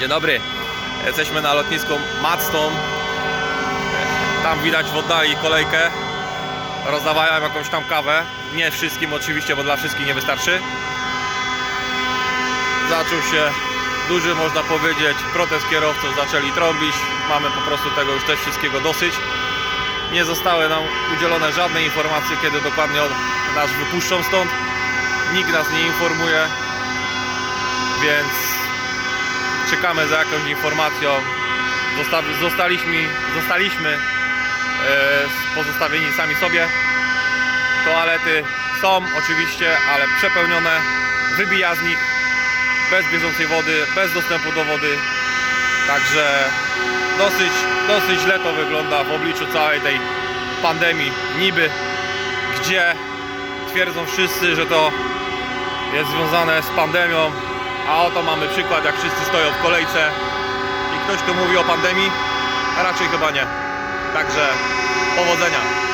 Dzień dobry. Jesteśmy na lotnisku Madston. Tam widać w oddali kolejkę. Rozdawają jakąś tam kawę. Nie wszystkim oczywiście, bo dla wszystkich nie wystarczy. Zaczął się duży, można powiedzieć, protest kierowców. Zaczęli trąbić. Mamy po prostu tego już też wszystkiego dosyć. Nie zostały nam udzielone żadne informacje, kiedy dokładnie nas wypuszczą stąd. Nikt nas nie informuje, więc czekamy za jakąś informacją. Zostawi, zostaliśmy, zostaliśmy e, pozostawieni sami sobie. Toalety są oczywiście, ale przepełnione. Wybija z nich bez bieżącej wody, bez dostępu do wody. Także dosyć, dosyć źle to wygląda w obliczu całej tej pandemii niby, gdzie twierdzą wszyscy, że to jest związane z pandemią, a oto mamy przykład, jak wszyscy stoją w kolejce i ktoś tu mówi o pandemii, a raczej chyba nie. Także powodzenia.